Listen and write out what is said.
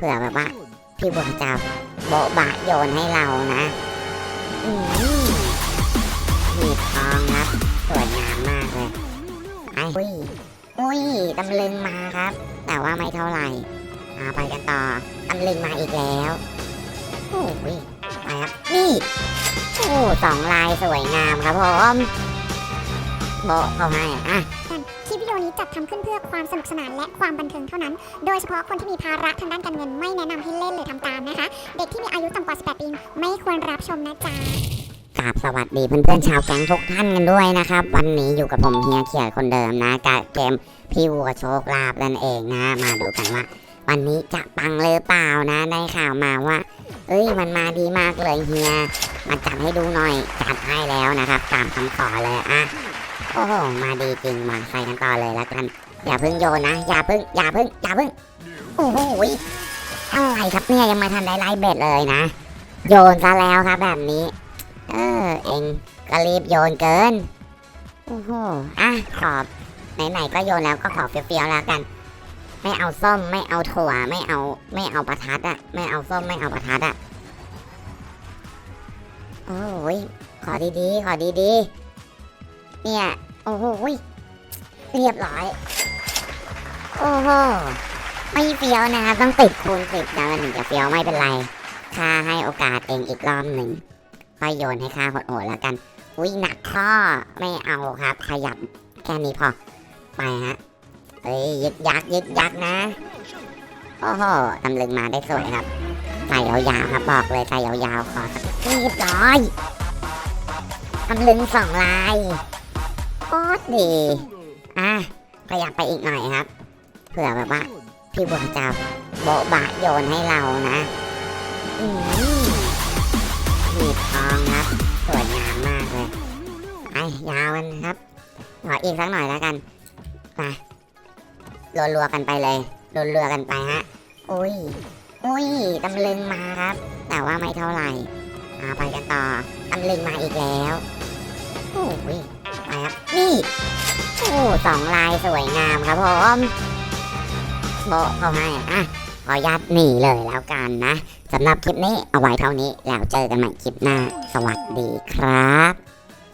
ผื่อแบบว่าพี่บัวจะโบะบะโยนให้เรานะอืมหีบทองครับสวยงามมากเลยไอ้อุ้ยอุ้ยตำลึงมาครับ แต่ว่าไม่เท่าไหร่เอาไปกันต่อตำลึงมาอีกแล้วโอ้ยไปครับนี่โอ้สองลายสวยงามครับผม โบะเข้าให้อะคลิปวิดีโอนี้จัดทำขึ้นเพื่อความสนุกสนานและความบันเทิงเท่านั้น โดยเฉพาะคนที่มีภาระทางด้านการเงินไม่แนะนำให้เล่นหรือทำตามนะคะ เด็กที่มีอายุต่ำกว่า 18 ปีไม่ควรรับชมนะจ๊ะกราบสวัสดีเพื่อนๆชาวแก๊งทุกท่านกันด้วยนะครับ วันนี้อยู่กับผมเฮียเขียดคนเดิมนะกับเกมพี่วัวโชคลาภนั่นเองนะ มาดูกันว่า วันนี้จะปังหรือเปล่านะได้ข่าวมาว่า เอ้ยมันมาดีมากเลยเฮียมาจัดให้ดูหน่อยจัดให้แล้วนะครับตามคำขอเลยอะ โอ้โหมาดีจริงมาใส่กันต่อเลยแล้วกัน อย่าเพิ่งโยนนะ อย่าเพิ่ง อย่าเพิ่ง อย่าเพิ่ง โอ้โหอะไรครับเนี่ยยังม่ทันได้ไล่เบ็ดเลยนะ โยนซะแล้วครับแบบนี้ เออ เองก็รีบโยนเกิน โอ้โห อะขอบไหนๆก็โยนแล้วก็ขอเฟี้ยวๆแล้วกัน ไม่เอาส้มไม่เอาถั่วไม่เอาไม่เอาประทัดอะไม่เอาส้มไม่เอาประทัดอะโอ้ยขอดีๆขอดีๆเนี่ย โอ้โหเรียบร้อย โอ้โห ไม่เฟี้ยวนะครับ ต้องติดคูณสิบนะมันถึงจะเฟี้ยวไม่เป็นไรค่าให้โอกาสเองอีกรอบหนึ่งค่อยโยนให้ข้าโหดๆแล้วกัน อุ้ยหนักข้อไม่เอาครับ ขยับแค่นี้พอ ไปฮะเอ้ยยึกยักยึกยักนะ โอ้โหตำลึงมาได้สวยครับ ใส่ยาวๆครับบอกเลยใส่ยาวๆขอสักเรียบร้อยตำลึงสองลาย คตรดี อะขยับไปอีกหน่อยครับ เผื่อแบบว่าพี่บัวจะโบะบะโยนให้เรานะอืมหีบทองครับ สวยงามมากเลยไอ้ยาวกันครับขออีกสักหน่อยแล้วกันมารัวๆกันไปเลยรัวๆกันไปฮะ อุ้ย อุ้ยตำลึงมาครับ แต่ว่าไม่เท่าไหร่อาไปกันต่อตำลึงมาอีกแล้ว โอ้ย นี่โอ้สองลายสวยงามครับผมโบเข้าให้อะขอยัดหนีเลยแล้วกันนะสำหรับคลิปนี้เอาไว้เท่านี้แล้วเจอกันใหม่คลิปหน้า สวัสดีครับ